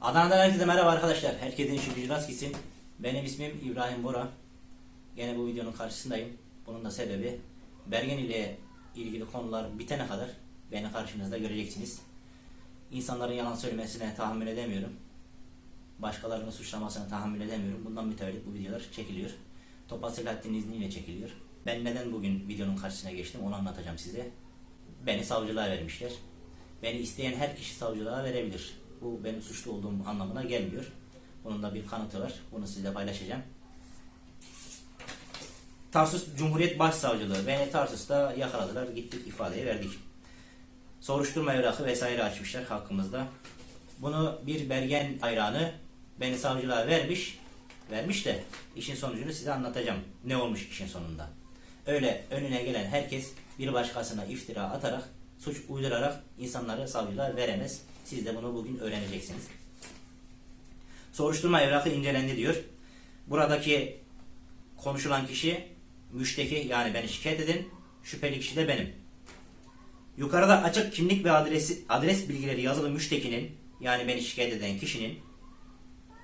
Adana'dan herkese merhaba arkadaşlar. Herkesin işi gücü rast gitsin. Benim ismim İbrahim Bora. Gene bu videonun karşısındayım. Bunun da sebebi Bergen ile ilgili konular bitene kadar beni karşınızda göreceksiniz. İnsanların yalan söylemesine tahammül edemiyorum. Başkalarını suçlamasına tahammül edemiyorum. Bundan mütevellit bu videolar çekiliyor. Topal Selahattin izniyle çekiliyor. Ben neden bugün videonun karşısına geçtim onu anlatacağım size. Beni savcılığa vermişler. Beni isteyen her kişi savcılığa verebilir. Bu benim suçlu olduğum anlamına gelmiyor. Bunun da bir kanıtı var. Bunu sizle paylaşacağım. Tarsus Cumhuriyet Başsavcılığı beni Tarsus'ta yakaladılar. Gittik ifadeye verdik. Soruşturma evrakı vesaire açmışlar hakkımızda. Bunu bir Bergen hayranı beni savcılığa vermiş. Vermiş de işin sonucunu size anlatacağım. Ne olmuş işin sonunda. Öyle önüne gelen herkes bir başkasına iftira atarak, suç uydurarak insanları savcılığa veremez. Siz de bunu bugün öğreneceksiniz. Soruşturma evrakı incelendi diyor. Buradaki konuşulan kişi müşteki yani beni şikayet edin. Şüpheli kişi de benim. Yukarıda açık kimlik ve adresi, adres bilgileri yazılı müştekinin yani beni şikayet eden kişinin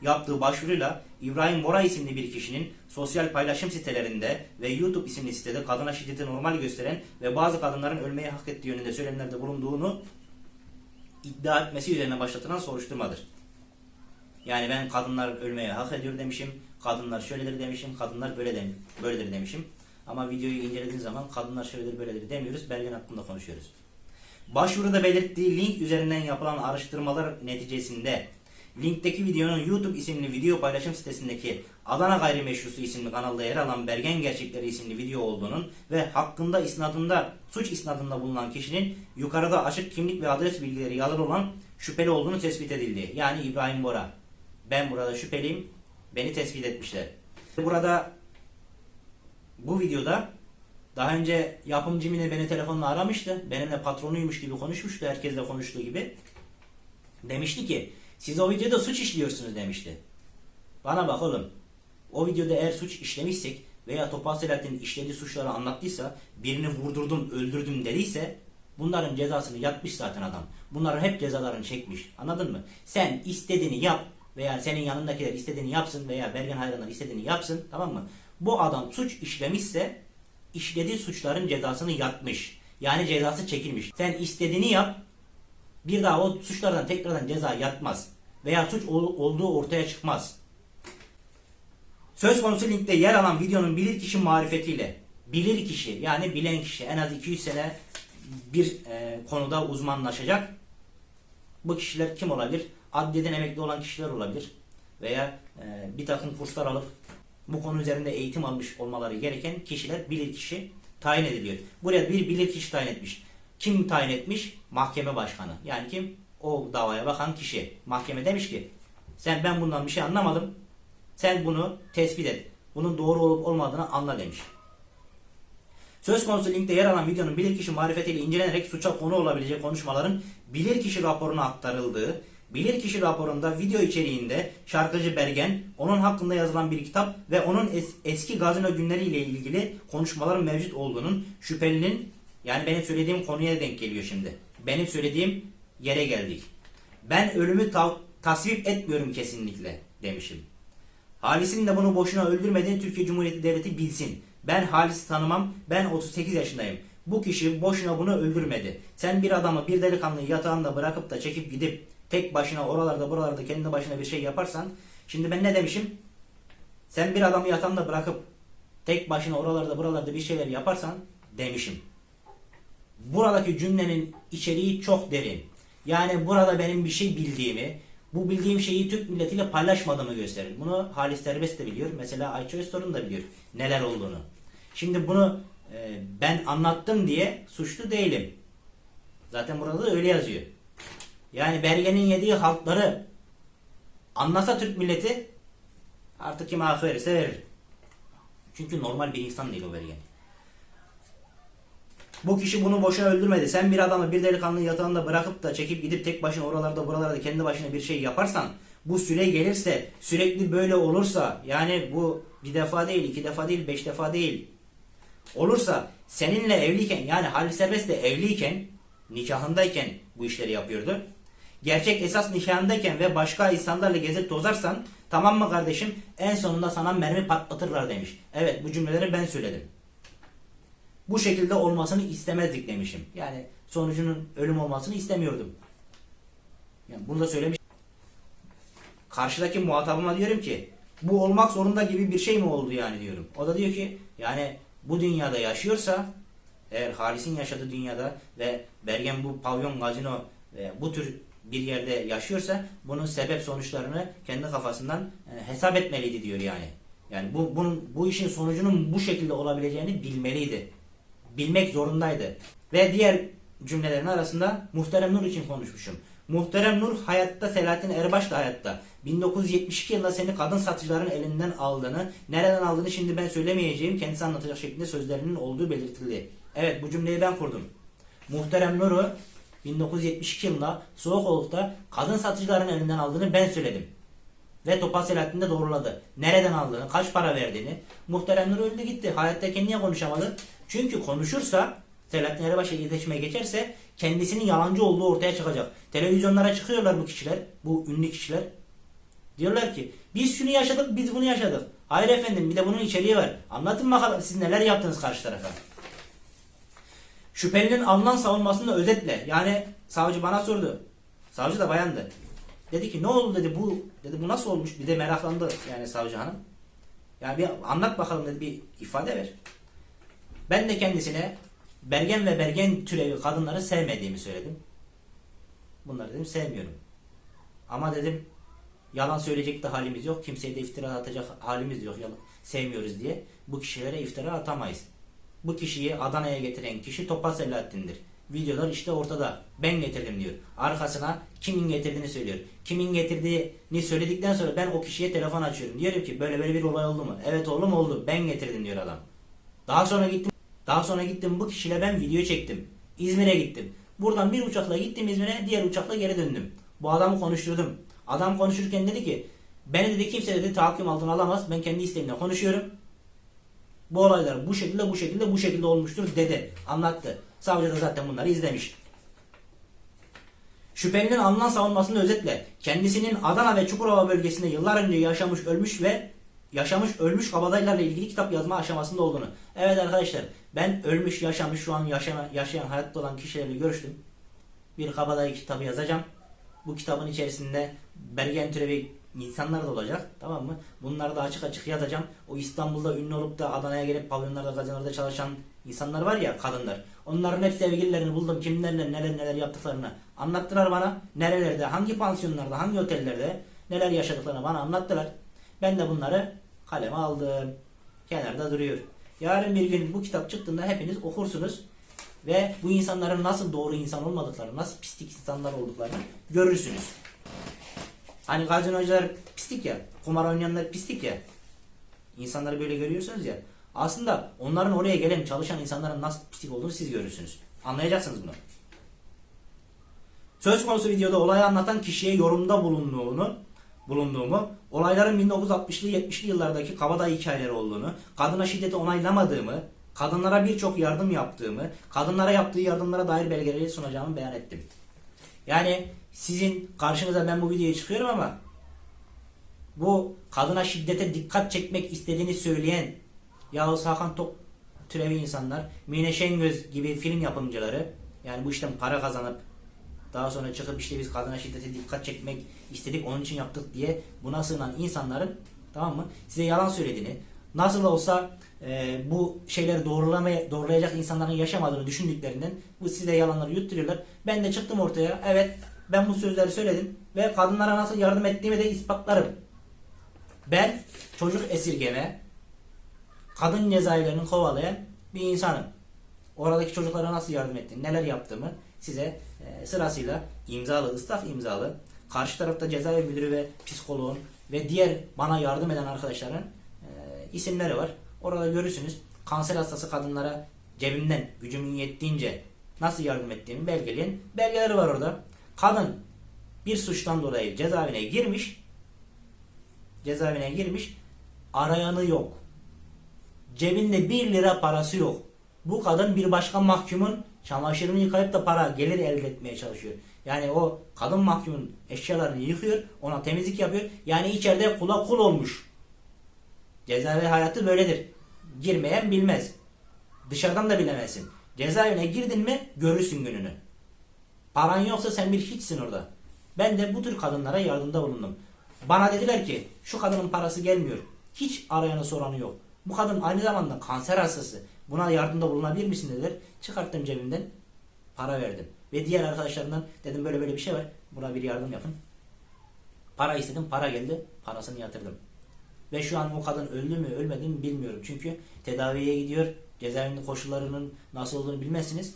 yaptığı başvuruyla İbrahim Bora isimli bir kişinin sosyal paylaşım sitelerinde ve YouTube isimli sitede kadına şiddeti normal gösteren ve bazı kadınların ölmeyi hak ettiği yönünde söylemlerde bulunduğunu iddia etmesi üzerine başlatılan soruşturmadır. Yani ben kadınlar ölmeye hak ediyor demişim, kadınlar şöyledir demişim, kadınlar böyle dem böyledir demişim. Ama videoyu incelediğin zaman kadınlar şöyledir böyledir demiyoruz, Bergen hakkında konuşuyoruz. Başvuruda belirttiği link üzerinden yapılan araştırmalar neticesinde linkteki videonun YouTube isimli video paylaşım sitesindeki Adana Gayrimeşrusu isimli kanalda yer alan Bergen Gerçekleri isimli video olduğunun ve hakkında isnadında suç isnadında bulunan kişinin yukarıda açık kimlik ve adres bilgileri yazılı olan şüpheli olduğunu tespit edildi. Yani İbrahim Bora. Ben burada şüpheliyim. Beni tespit etmişler. Burada bu videoda daha önce yapımcı yine beni telefonla aramıştı. Benimle patronuymuş gibi konuşmuştu. Herkesle konuştuğu gibi. Demişti ki siz o videoda suç işliyorsunuz demişti. Bana bak oğlum. O videoda eğer suç işlemişsek veya Topal Selahattin işlediği suçları anlattıysa, birini vurdurdum, öldürdüm dediyse bunların cezasını yatmış zaten adam. Bunların hep cezalarını çekmiş. Anladın mı? Sen istediğini yap veya senin yanındakiler istediğini yapsın veya Bergen hayranlar istediğini yapsın tamam mı? Bu adam suç işlemişse işlediği suçların cezasını yatmış. Yani cezası çekilmiş. Sen istediğini yap bir daha o suçlardan tekrardan ceza yatmaz. Veya suç ol- olduğu ortaya çıkmaz. Söz konusu linkte yer alan videonun bilirkişi marifetiyle bilir kişi yani bilen kişi en az 200 sene bir e, konuda uzmanlaşacak. Bu kişiler kim olabilir? Adliyeden emekli olan kişiler olabilir. Veya e, bir takım kurslar alıp bu konu üzerinde eğitim almış olmaları gereken kişiler bilir kişi tayin ediliyor. Buraya bir bilir kişi tayin etmiş. Kim tayin etmiş? Mahkeme başkanı. Yani kim? O davaya bakan kişi. Mahkeme demiş ki sen ben bundan bir şey anlamadım. Sen bunu tespit et. Bunun doğru olup olmadığını anla demiş. Söz konusu linkte yer alan videonun bilirkişi marifetiyle incelenerek suça konu olabilecek konuşmaların bilirkişi raporuna aktarıldığı, bilirkişi raporunda video içeriğinde şarkıcı Bergen, onun hakkında yazılan bir kitap ve onun es- eski gazino günleriyle ilgili konuşmaların mevcut olduğunun şüphelinin yani benim söylediğim konuya denk geliyor şimdi. Benim söylediğim yere geldik. Ben ölümü tav- tasvip etmiyorum kesinlikle demişim. Halis'in de bunu boşuna öldürmediğini Türkiye Cumhuriyeti Devleti bilsin. Ben Halis'i tanımam. Ben 38 yaşındayım. Bu kişi boşuna bunu öldürmedi. Sen bir adamı bir delikanlıyı yatağında bırakıp da çekip gidip tek başına oralarda buralarda kendi başına bir şey yaparsan şimdi ben ne demişim? Sen bir adamı yatağında bırakıp tek başına oralarda buralarda bir şeyler yaparsan demişim. Buradaki cümlenin içeriği çok derin. Yani burada benim bir şey bildiğimi, bu bildiğim şeyi Türk milletiyle paylaşmadığımı gösterir. Bunu Halis Serbest de biliyor. Mesela Ayça Öztorun da biliyor neler olduğunu. Şimdi bunu e, ben anlattım diye suçlu değilim. Zaten burada da öyle yazıyor. Yani Bergen'in yediği halkları anlasa Türk milleti artık kime hak verirse verir. Çünkü normal bir insan değil o Bergen. Bu kişi bunu boşuna öldürmedi. Sen bir adamı bir delikanlıyı yatağında bırakıp da çekip gidip tek başına oralarda buralarda kendi başına bir şey yaparsan bu süre gelirse sürekli böyle olursa yani bu bir defa değil iki defa değil beş defa değil olursa seninle evliyken yani Halis Serbest'le evliyken nikahındayken bu işleri yapıyordu. gerçek esas nişanındayken ve başka insanlarla gezip tozarsan tamam mı kardeşim en sonunda sana mermi patlatırlar demiş. Evet bu cümleleri ben söyledim. Bu şekilde olmasını istemezdik demişim. Yani sonucunun ölüm olmasını istemiyordum. Yani bunu da söylemiş. Karşıdaki muhatabıma diyorum ki bu olmak zorunda gibi bir şey mi oldu yani diyorum. O da diyor ki yani bu dünyada yaşıyorsa eğer Halis'in yaşadığı dünyada ve Bergen bu pavyon gazino ve bu tür bir yerde yaşıyorsa bunun sebep sonuçlarını kendi kafasından e, hesap etmeliydi diyor yani. Yani bu bunun bu işin sonucunun bu şekilde olabileceğini bilmeliydi. Bilmek zorundaydı. Ve diğer cümlelerin arasında Muhterem Nur için konuşmuşum. Muhterem Nur hayatta Selahattin Erbaş da hayatta. 1972 yılında seni kadın satıcıların elinden aldığını, nereden aldığını şimdi ben söylemeyeceğim. Kendisi anlatacak şeklinde sözlerinin olduğu belirtildi. Evet bu cümleyi ben kurdum. Muhterem Nur'u 1972 yılında Soğukoluk'ta kadın satıcıların elinden aldığını ben söyledim. Ve Topal Selahattin de doğruladı. Nereden aldığını, kaç para verdiğini. Muhterem Nur öldü gitti. Hayattayken niye konuşamadı? Çünkü konuşursa Selahattin Erbaş'a iletişime geçerse kendisinin yalancı olduğu ortaya çıkacak. Televizyonlara çıkıyorlar bu kişiler, bu ünlü kişiler. Diyorlar ki biz şunu yaşadık, biz bunu yaşadık. Hayır efendim bir de bunun içeriği var. Anlatın bakalım siz neler yaptınız karşı tarafa. Şüphelinin alınan savunmasını özetle. Yani savcı bana sordu. Savcı da bayandı. Dedi ki ne oldu dedi bu dedi bu nasıl olmuş? Bir de meraklandı yani savcı hanım. Yani bir anlat bakalım dedi bir ifade ver. Ben de kendisine Bergen ve Bergen türevi kadınları sevmediğimi söyledim. Bunları dedim sevmiyorum. Ama dedim yalan söyleyecek de halimiz yok. Kimseye de iftira atacak halimiz yok. Yalan, sevmiyoruz diye. Bu kişilere iftira atamayız. Bu kişiyi Adana'ya getiren kişi Topal Selahattin'dir. Videolar işte ortada. Ben getirdim diyor. Arkasına kimin getirdiğini söylüyor. Kimin getirdiğini söyledikten sonra ben o kişiye telefon açıyorum. Diyorum ki böyle böyle bir olay oldu mu? Evet oğlum oldu. Ben getirdim diyor adam. Daha sonra gittim. Daha sonra gittim bu kişiyle ben video çektim. İzmir'e gittim. Buradan bir uçakla gittim İzmir'e, diğer uçakla geri döndüm. Bu adamı konuşturdum. Adam konuşurken dedi ki, beni dedi kimse dedi tahakküm altına alamaz. Ben kendi isteğimle konuşuyorum. Bu olaylar bu şekilde bu şekilde bu şekilde olmuştur dedi. Anlattı. Savcı da zaten bunları izlemiş. Şüphelinin alınan savunmasını özetle kendisinin Adana ve Çukurova bölgesinde yıllar önce yaşamış ölmüş ve yaşamış ölmüş kabadayılarla ilgili kitap yazma aşamasında olduğunu. Evet arkadaşlar ben ölmüş yaşamış şu an yaşayan, yaşayan hayatta olan kişilerle görüştüm. Bir kabadayı kitabı yazacağım. Bu kitabın içerisinde Bergen türevi insanlar da olacak. Tamam mı? Bunları da açık açık yazacağım. O İstanbul'da ünlü olup da Adana'ya gelip pavyonlarda, gazinolarda çalışan insanlar var ya kadınlar. Onların hep sevgililerini buldum. Kimlerle neler neler yaptıklarını anlattılar bana. Nerelerde, hangi pansiyonlarda, hangi otellerde neler yaşadıklarını bana anlattılar. Ben de bunları kaleme aldım. Kenarda duruyor. Yarın bir gün bu kitap çıktığında hepiniz okursunuz. Ve bu insanların nasıl doğru insan olmadıklarını, nasıl pislik insanlar olduklarını görürsünüz. Hani gazinocular pislik ya, kumar oynayanlar pislik ya. İnsanları böyle görüyorsunuz ya. Aslında onların oraya gelen çalışan insanların nasıl pislik olduğunu siz görürsünüz. Anlayacaksınız bunu. Söz konusu videoda olayı anlatan kişiye yorumda bulunduğunu, bulunduğumu, olayların 1960'lı 70'li yıllardaki kabadayı hikayeleri olduğunu, kadına şiddeti onaylamadığımı, kadınlara birçok yardım yaptığımı, kadınlara yaptığı yardımlara dair belgeleri sunacağımı beyan ettim. Yani sizin karşınıza ben bu videoya çıkıyorum ama bu kadına şiddete dikkat çekmek istediğini söyleyen Yavuz Hakan Tok türevi insanlar, Mine Şengöz gibi film yapımcıları yani bu işten para kazanıp daha sonra çıkıp işte biz kadına şiddete dikkat çekmek istedik onun için yaptık diye buna sığınan insanların tamam mı size yalan söylediğini nasıl olsa e, bu şeyleri doğrulamaya, doğrulayacak insanların yaşamadığını düşündüklerinden bu size yalanları yutturuyorlar. Ben de çıktım ortaya evet ben bu sözleri söyledim ve kadınlara nasıl yardım ettiğimi de ispatlarım. Ben çocuk esirgeme, kadın cezaevlerini kovalayan bir insanım. Oradaki çocuklara nasıl yardım ettiğimi, neler yaptığımı size sırasıyla imzalı, ıslak imzalı, karşı tarafta cezaevi müdürü ve psikoloğun ve diğer bana yardım eden arkadaşların e, isimleri var. Orada görürsünüz. Kanser hastası kadınlara cebimden gücümün yettiğince nasıl yardım ettiğimi belgeleyen belgeleri var orada. Kadın bir suçtan dolayı cezaevine girmiş. Cezaevine girmiş. Arayanı yok. Cebinde 1 lira parası yok. Bu kadın bir başka mahkumun çamaşırını yıkayıp da para gelir elde etmeye çalışıyor. Yani o kadın mahkumun eşyalarını yıkıyor, ona temizlik yapıyor. Yani içeride kula kul olmuş. Cezaevi hayatı böyledir. Girmeyen bilmez. Dışarıdan da bilemezsin. Cezaevine girdin mi görürsün gününü. Paran yoksa sen bir hiçsin orada. Ben de bu tür kadınlara yardımda bulundum. Bana dediler ki şu kadının parası gelmiyor. Hiç arayanı soranı yok. Bu kadın aynı zamanda kanser hastası. Buna yardımda bulunabilir misin dediler. Çıkarttım cebimden para verdim. Ve diğer arkadaşlarımdan dedim böyle böyle bir şey var. Buna bir yardım yapın. Para istedim para geldi. Parasını yatırdım. Ve şu an o kadın öldü mü ölmedi mi bilmiyorum. Çünkü tedaviye gidiyor. Cezaevinde koşullarının nasıl olduğunu bilmezsiniz.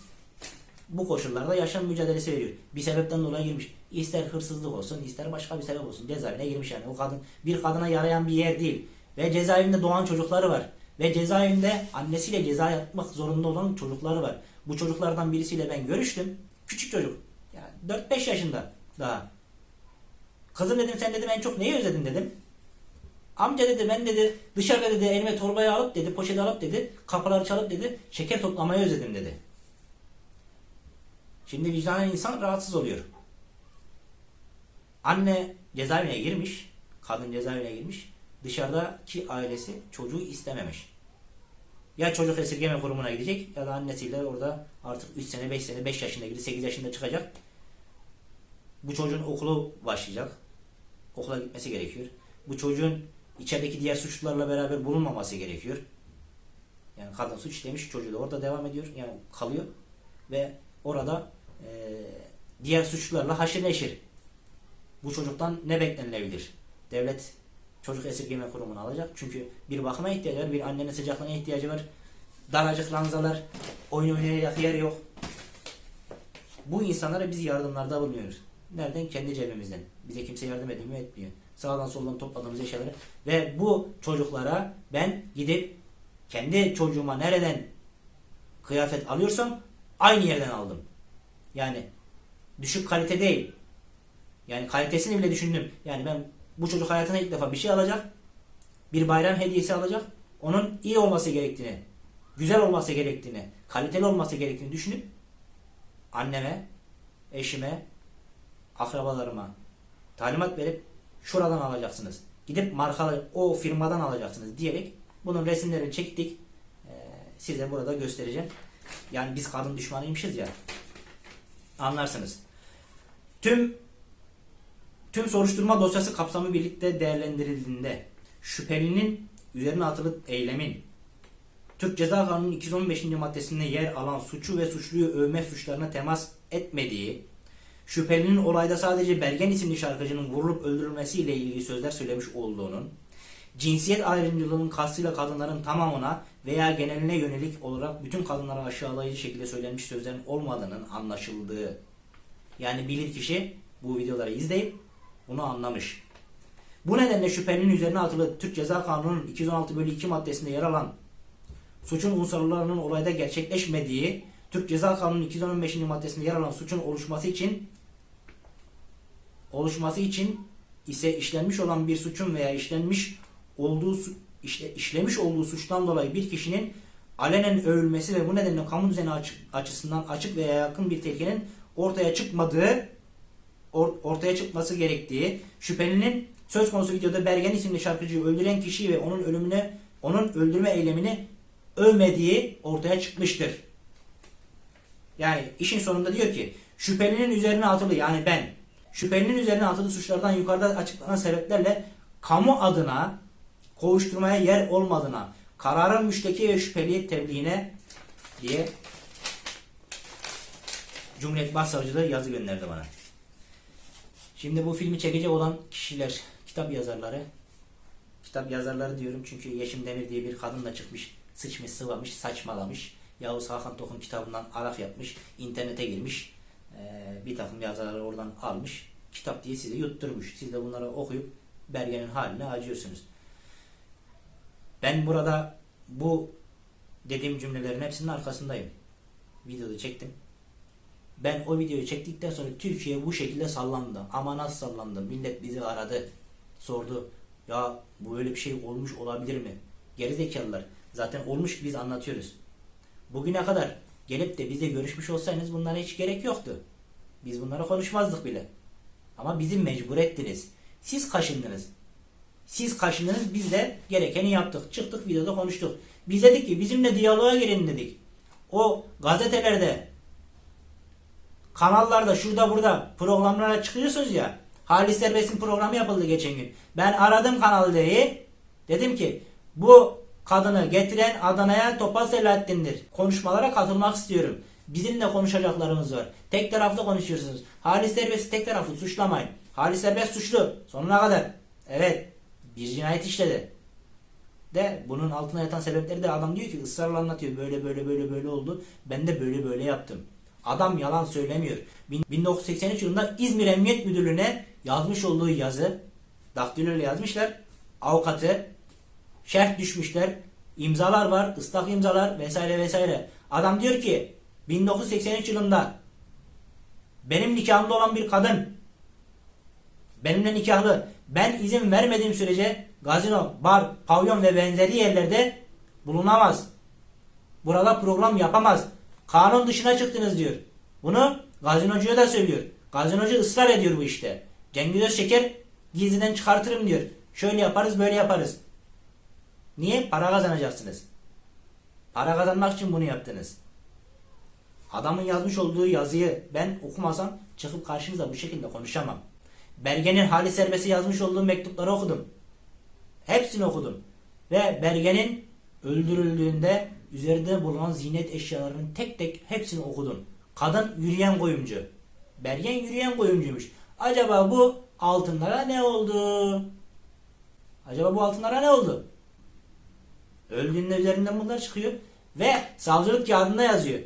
Bu koşullarda yaşam mücadelesi veriyor. Bir sebepten dolayı girmiş. İster hırsızlık olsun, ister başka bir sebep olsun. Cezaevine girmiş yani. O kadın bir kadına yarayan bir yer değil. Ve cezaevinde doğan çocukları var. Ve cezaevinde annesiyle ceza yatmak zorunda olan çocukları var. Bu çocuklardan birisiyle ben görüştüm. Küçük çocuk. Yani 4-5 yaşında daha. Kızım dedim sen dedim en çok neyi özledin dedim. Amca dedi ben dedi dışarıda dedi elime torbayı alıp dedi poşeti alıp dedi kapıları çalıp dedi şeker toplamayı özledim dedi. Şimdi vicdanen insan rahatsız oluyor. Anne cezaevine girmiş. Kadın cezaevine girmiş. Dışarıdaki ailesi çocuğu istememiş. Ya çocuk esirgeme kurumuna gidecek ya da annesiyle orada artık 3 sene 5 sene 5 yaşında gibi 8 yaşında çıkacak. Bu çocuğun okulu başlayacak. Okula gitmesi gerekiyor. Bu çocuğun içerideki diğer suçlularla beraber bulunmaması gerekiyor. Yani kadın suç işlemiş çocuğu da orada devam ediyor. Yani kalıyor. Ve orada eee, diğer suçlularla haşır neşir. Bu çocuktan ne beklenilebilir? Devlet çocuk esirgeme kurumunu alacak. Çünkü bir bakıma ihtiyacı var. Bir annenin sıcaklığına ihtiyacı var. Daracık ranzalar. Oyun oynayacak yer yok. Bu insanlara biz yardımlarda bulunuyoruz. Nereden? Kendi cebimizden. Bize kimse yardım ediyor mu? Etmiyor. Sağdan soldan topladığımız eşyaları. Ve bu çocuklara ben gidip kendi çocuğuma nereden kıyafet alıyorsam aynı yerden aldım. Yani düşük kalite değil. Yani kalitesini bile düşündüm. Yani ben bu çocuk hayatına ilk defa bir şey alacak. Bir bayram hediyesi alacak. Onun iyi olması gerektiğini, güzel olması gerektiğini, kaliteli olması gerektiğini düşünüp anneme, eşime, akrabalarıma talimat verip şuradan alacaksınız. Gidip markalı o firmadan alacaksınız diyerek bunun resimlerini çektik. Ee, size burada göstereceğim. Yani biz kadın düşmanıymışız ya. Anlarsınız. Tüm tüm soruşturma dosyası kapsamı birlikte değerlendirildiğinde şüphelinin üzerine atılı eylemin Türk Ceza Kanunu 215. maddesinde yer alan suçu ve suçluyu övme suçlarına temas etmediği, şüphelinin olayda sadece Bergen isimli şarkıcının vurulup öldürülmesiyle ilgili sözler söylemiş olduğunun, cinsiyet ayrımcılığının kastıyla kadınların tamamına veya geneline yönelik olarak bütün kadınlara aşağılayıcı şekilde söylenmiş sözlerin olmadığının anlaşıldığı. Yani bilir kişi bu videoları izleyip bunu anlamış. Bu nedenle şüphelinin üzerine atılı Türk Ceza Kanunu'nun 216 bölü 2 maddesinde yer alan suçun unsurlarının olayda gerçekleşmediği, Türk Ceza Kanunu 215. maddesinde yer alan suçun oluşması için oluşması için ise işlenmiş olan bir suçun veya işlenmiş olduğu işle- işlemiş olduğu suçtan dolayı bir kişinin alenen övülmesi ve bu nedenle kamu düzeni açı- açısından açık veya yakın bir tehlikenin ortaya çıkmadığı or- ortaya çıkması gerektiği şüphelinin söz konusu videoda Bergen isimli şarkıcıyı öldüren kişi ve onun ölümüne onun öldürme eylemini övmediği ortaya çıkmıştır. Yani işin sonunda diyor ki şüphelinin üzerine atılı yani ben şüphelinin üzerine atılı suçlardan yukarıda açıklanan sebeplerle kamu adına kovuşturmaya yer olmadığına kararın müşteki ve şüpheliye tebliğine diye Cumhuriyet Başsavcılığı yazı gönderdi bana. Şimdi bu filmi çekecek olan kişiler, kitap yazarları, kitap yazarları diyorum çünkü Yeşim Demir diye bir kadınla çıkmış, sıçmış, sıvamış, saçmalamış. Yavuz Hakan Tok'un kitabından arak yapmış, internete girmiş, eee, bir takım yazarları oradan almış, kitap diye size yutturmuş. Siz de bunları okuyup Bergen'in haline acıyorsunuz. Ben burada bu dediğim cümlelerin hepsinin arkasındayım. Videoda çektim. Ben o videoyu çektikten sonra Türkiye bu şekilde sallandı. Ama nasıl sallandı? Millet bizi aradı. Sordu. Ya bu böyle bir şey olmuş olabilir mi? Gerizekalılar. Zaten olmuş biz anlatıyoruz. Bugüne kadar gelip de bizle görüşmüş olsaydınız bunlara hiç gerek yoktu. Biz bunları konuşmazdık bile. Ama bizi mecbur ettiniz. Siz kaşındınız. Siz kaşındınız biz de gerekeni yaptık. Çıktık videoda konuştuk. Biz dedik ki bizimle diyaloğa girin dedik. O gazetelerde kanallarda şurada burada programlara çıkıyorsunuz ya. Halis Serbest'in programı yapıldı geçen gün. Ben aradım Kanal D'yi. Dedim ki bu kadını getiren Adana'ya Topal Selahattin'dir. Konuşmalara katılmak istiyorum. Bizim de konuşacaklarımız var. Tek taraflı konuşuyorsunuz. Halis Serbest'i tek taraflı suçlamayın. Halis Serbest suçlu. Sonuna kadar. Evet. Bir cinayet işledi. De bunun altına yatan sebepleri de adam diyor ki ısrarla anlatıyor. Böyle böyle böyle böyle oldu. Ben de böyle böyle yaptım. Adam yalan söylemiyor. Bin- 1983 yılında İzmir Emniyet Müdürlüğü'ne yazmış olduğu yazı daktilo ile yazmışlar. Avukatı şerh düşmüşler. imzalar var, ıslak imzalar vesaire vesaire. Adam diyor ki 1983 yılında benim nikahımda olan bir kadın benimle nikahlı ben izin vermediğim sürece gazino, bar, pavyon ve benzeri yerlerde bulunamaz. Burada program yapamaz. Kanun dışına çıktınız diyor. Bunu gazinocuya da söylüyor. Gazinocu ısrar ediyor bu işte. Cengiz Özşeker gizliden çıkartırım diyor. Şöyle yaparız böyle yaparız. Niye? Para kazanacaksınız. Para kazanmak için bunu yaptınız. Adamın yazmış olduğu yazıyı ben okumasam çıkıp karşınızda bu şekilde konuşamam. Bergen'in hali serbesti yazmış olduğu mektupları okudum. Hepsini okudum. Ve Bergen'in öldürüldüğünde üzerinde bulunan ziynet eşyalarının tek tek hepsini okudum. Kadın yürüyen koyumcu. Bergen yürüyen koyumcuymuş. Acaba bu altınlara ne oldu? Acaba bu altınlara ne oldu? Öldüğünde üzerinden bunlar çıkıyor. Ve savcılık kağıdında yazıyor.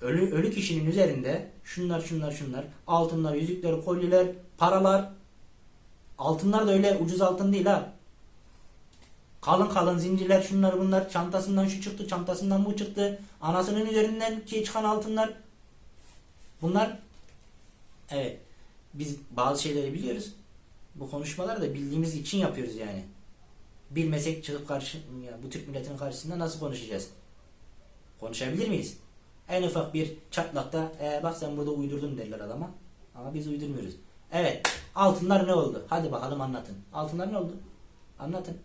Ölü, ölü kişinin üzerinde şunlar şunlar şunlar altınlar, yüzükler, kolyeler, paralar. Altınlar da öyle ucuz altın değil ha. Kalın kalın zincirler şunlar bunlar. Çantasından şu çıktı çantasından bu çıktı. Anasının üzerinden ki çıkan altınlar. Bunlar evet biz bazı şeyleri biliyoruz. Bu konuşmaları da bildiğimiz için yapıyoruz yani. Bilmesek çıkıp karşı ya bu Türk milletinin karşısında nasıl konuşacağız? Konuşabilir miyiz? En ufak bir çatlakta e, bak sen burada uydurdun derler adama. Ama biz uydurmuyoruz. Evet altınlar ne oldu? Hadi bakalım anlatın. Altınlar ne oldu? Anlatın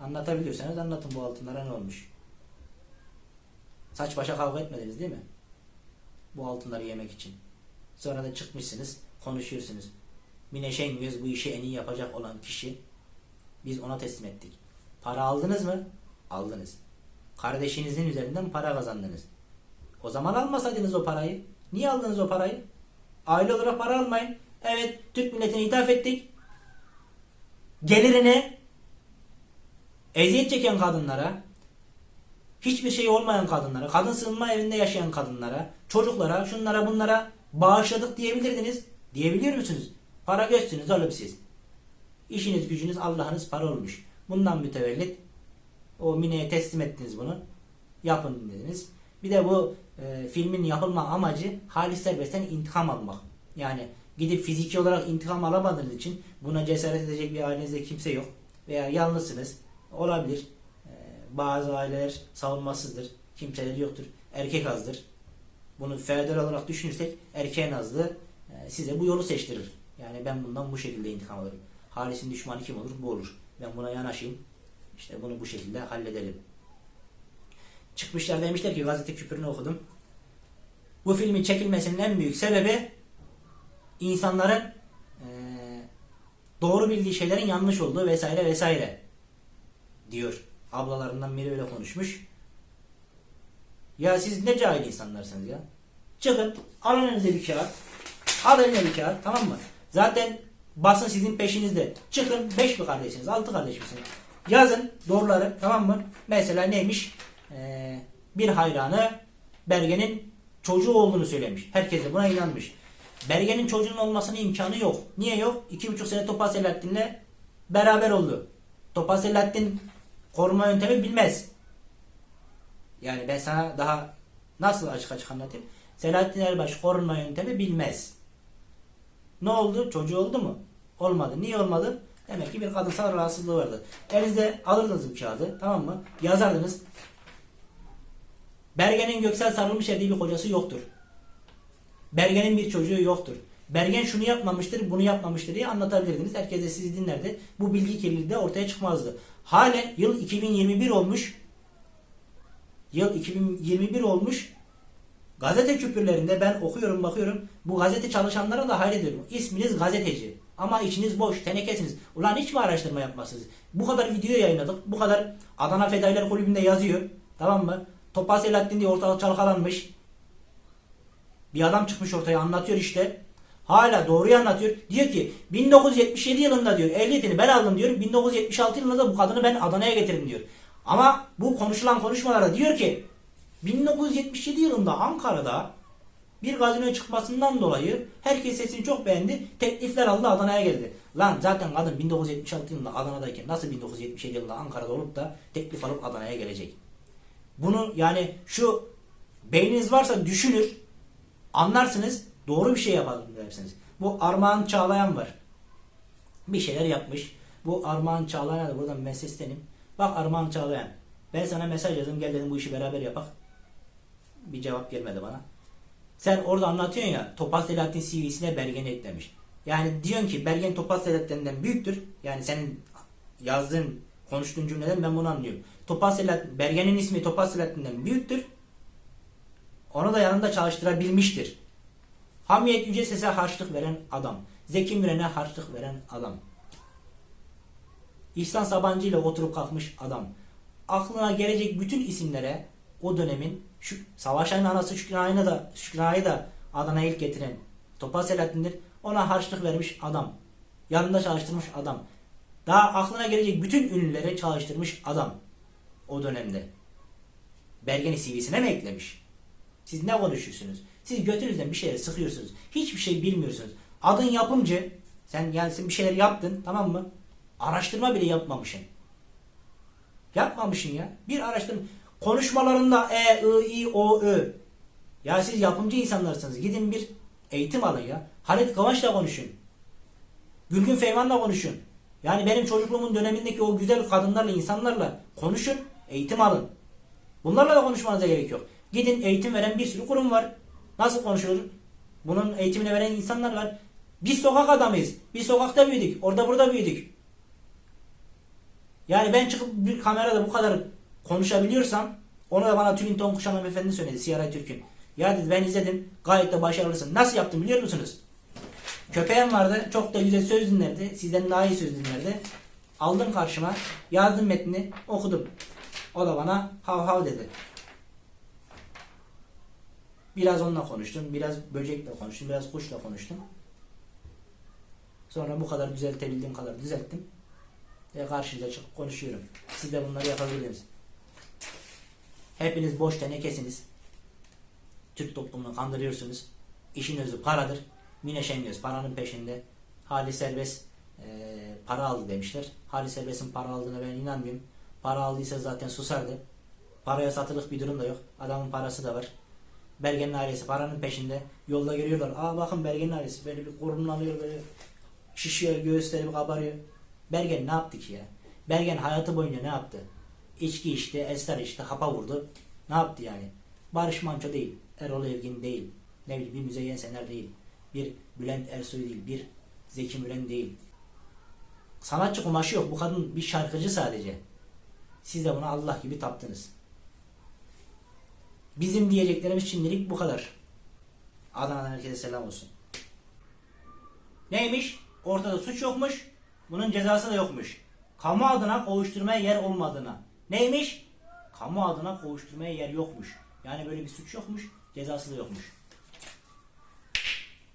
Anlatabiliyorsanız anlatın bu altınlara ne olmuş. Saç başa kavga etmediniz değil mi? Bu altınları yemek için. Sonra da çıkmışsınız, konuşuyorsunuz. Mine Şengöz bu işi en iyi yapacak olan kişi. Biz ona teslim ettik. Para aldınız mı? Aldınız. Kardeşinizin üzerinden para kazandınız. O zaman almasaydınız o parayı. Niye aldınız o parayı? Aile olarak para almayın. Evet, Türk milletine ithaf ettik. Gelirini eziyet çeken kadınlara, hiçbir şey olmayan kadınlara, kadın sığınma evinde yaşayan kadınlara, çocuklara, şunlara bunlara bağışladık diyebilirdiniz. Diyebiliyor musunuz? Para göçsünüz oğlum siz. İşiniz gücünüz Allah'ınız para olmuş. Bundan mütevellit o Mine'ye teslim ettiniz bunu. Yapın dediniz. Bir de bu e, filmin yapılma amacı Halis Serbest'ten intikam almak. Yani gidip fiziki olarak intikam alamadığınız için buna cesaret edecek bir ailenizde kimse yok. Veya yalnızsınız. Olabilir. Ee, bazı aileler savunmasızdır. Kimseler yoktur. Erkek azdır. Bunu feodal olarak düşünürsek erkeğin azlığı e, size bu yolu seçtirir. Yani ben bundan bu şekilde intikam alırım. Halis'in düşmanı kim olur? Bu olur. Ben buna yanaşayım. İşte bunu bu şekilde halledelim. Çıkmışlar demişler ki gazete küpürünü okudum. Bu filmin çekilmesinin en büyük sebebi insanların e, doğru bildiği şeylerin yanlış olduğu vesaire vesaire diyor. Ablalarından biri öyle konuşmuş. Ya siz ne cahil insanlarsınız ya. Çıkın alın önünüze bir kağıt. Alın önüne bir kağıt tamam mı? Zaten basın sizin peşinizde. Çıkın 5 mi kardeşsiniz 6 kardeş misiniz? Yazın doğruları tamam mı? Mesela neymiş? Ee, bir hayranı Bergen'in çocuğu olduğunu söylemiş. Herkes de buna inanmış. Bergen'in çocuğunun olmasının imkanı yok. Niye yok? İki buçuk sene Topal Selahattin'le beraber oldu. Topal Selahattin koruma yöntemi bilmez. Yani ben sana daha nasıl açık açık anlatayım? Selahattin Erbaş korunma yöntemi bilmez. Ne oldu? Çocuğu oldu mu? Olmadı. Niye olmadı? Demek ki bir kadınsal rahatsızlığı vardı. Elinizde alırdınız bu kağıdı tamam mı? Yazardınız. Bergen'in Göksel Sarılmışer diye bir kocası yoktur. Bergen'in bir çocuğu yoktur. Bergen şunu yapmamıştır, bunu yapmamıştır diye anlatabilirdiniz. Herkes de sizi dinlerdi. Bu bilgi kirliliği de ortaya çıkmazdı. Halen yıl 2021 olmuş. Yıl 2021 olmuş. Gazete küpürlerinde ben okuyorum bakıyorum. Bu gazete çalışanlara da hayret ediyorum. İsminiz gazeteci. Ama içiniz boş, tenekesiniz. Ulan hiç mi araştırma yapmazsınız? Bu kadar video yayınladık. Bu kadar Adana Fedailer Kulübü'nde yazıyor. Tamam mı? Topal Selahattin diye ortalık çalkalanmış. Bir adam çıkmış ortaya anlatıyor işte. Hala doğruyu anlatıyor. Diyor ki 1977 yılında diyor ehliyetini ben aldım diyor. 1976 yılında da bu kadını ben Adana'ya getirdim diyor. Ama bu konuşulan konuşmalarda diyor ki 1977 yılında Ankara'da bir gazinoya çıkmasından dolayı herkes sesini çok beğendi. Teklifler aldı Adana'ya geldi. Lan zaten kadın 1976 yılında Adana'dayken nasıl 1977 yılında Ankara'da olup da teklif alıp Adana'ya gelecek? Bunu yani şu beyniniz varsa düşünür, anlarsınız, doğru bir şey yapalım dersiniz. Bu Armağan Çağlayan var. Bir şeyler yapmış. Bu Armağan Çağlayan'a da buradan ben sesleneyim. Bak Armağan Çağlayan. Ben sana mesaj yazdım gel dedim bu işi beraber yapak. Bir cevap gelmedi bana. Sen orada anlatıyorsun ya Topal Selahattin CV'sine Bergen'i eklemiş. Yani diyorsun ki Bergen Topal Selahattin'den büyüktür. Yani senin yazdığın, konuştuğun cümleden ben bunu anlıyorum. Topal Selahattin, Bergen'in ismi Topal Selahattin'den büyüktür. Onu da yanında çalıştırabilmiştir. Hamiyet Yüce Ses'e harçlık veren adam. Zeki Müren'e harçlık veren adam. İhsan Sabancı ile oturup kalkmış adam. Aklına gelecek bütün isimlere o dönemin şu Savaşay'ın anası Şükranay'ı da Şükranay'ı da Adana'ya ilk getiren Topal Selahattin'dir. Ona harçlık vermiş adam. Yanında çalıştırmış adam. Daha aklına gelecek bütün ünlülere çalıştırmış adam. O dönemde. Belgeni CV'sine mi eklemiş? Siz ne konuşuyorsunuz? Siz götünüzden bir şeyler sıkıyorsunuz. Hiçbir şey bilmiyorsunuz. Adın yapımcı. Sen yani sen bir şeyler yaptın tamam mı? Araştırma bile yapmamışsın. Yapmamışsın ya. Bir araştırma. Konuşmalarında e, i, i, o, ö. Ya siz yapımcı insanlarsınız. Gidin bir eğitim alın ya. Halit Kıvanç'la konuşun. Gülgün Feyman'la konuşun. Yani benim çocukluğumun dönemindeki o güzel kadınlarla, insanlarla konuşun, eğitim alın. Bunlarla da konuşmanıza gerek yok. Gidin eğitim veren bir sürü kurum var. Nasıl konuşulur? Bunun eğitimini veren insanlar var. Biz sokak adamıyız. Biz sokakta büyüdük. Orada burada büyüdük. Yani ben çıkıp bir kamerada bu kadar konuşabiliyorsam onu da bana Tülin Tonkuş hanımefendi söyledi. Siyaray Türk'ün. Ya dedi ben izledim. Gayet de başarılısın. Nasıl yaptım biliyor musunuz? Köpeğim vardı. Çok da güzel söz dinlerdi. Sizden daha iyi söz dinlerdi. Aldım karşıma. Yazdım metnini. Okudum. O da bana hav hav dedi. Biraz onunla konuştum. Biraz böcekle konuştum. Biraz kuşla konuştum. Sonra bu kadar düzeltebildiğim kadar düzelttim. Ve karşınıza çıkıp konuşuyorum. Siz de bunları yapabilirsiniz. Hepiniz boş tenekesiniz. Türk toplumunu kandırıyorsunuz. İşin özü paradır. Mine Şengöz paranın peşinde. Hali serbest e, para aldı demişler. Hali serbestin para aldığına ben inanmıyorum. Para aldıysa zaten susardı. Paraya satılık bir durum da yok. Adamın parası da var. Bergen'in ailesi paranın peşinde. Yolda görüyorlar. Aa bakın Bergen'in ailesi böyle bir korunun alıyor böyle. Şişiyor göğüsleri bir kabarıyor. Bergen ne yaptı ki ya? Bergen hayatı boyunca ne yaptı? İçki içti, esrar içti, hapa vurdu. Ne yaptı yani? Barış Manço değil. Erol Evgin değil. Ne bileyim bir Müzeyyen Sener değil. Bir Bülent Ersoy değil. Bir Zeki Müren değil. Sanatçı kumaşı yok. Bu kadın bir şarkıcı sadece. Siz de buna Allah gibi taptınız. Bizim diyeceklerimiz şimdilik bu kadar. Adana'dan herkese selam olsun. Neymiş? Ortada suç yokmuş. Bunun cezası da yokmuş. Kamu adına kovuşturmaya yer olmadığına. Neymiş? Kamu adına kovuşturmaya yer yokmuş. Yani böyle bir suç yokmuş. Cezası da yokmuş.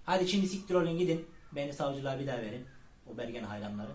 Hadi şimdi siktir olun gidin. Beni savcılığa bir daha verin. O Bergen hayranları.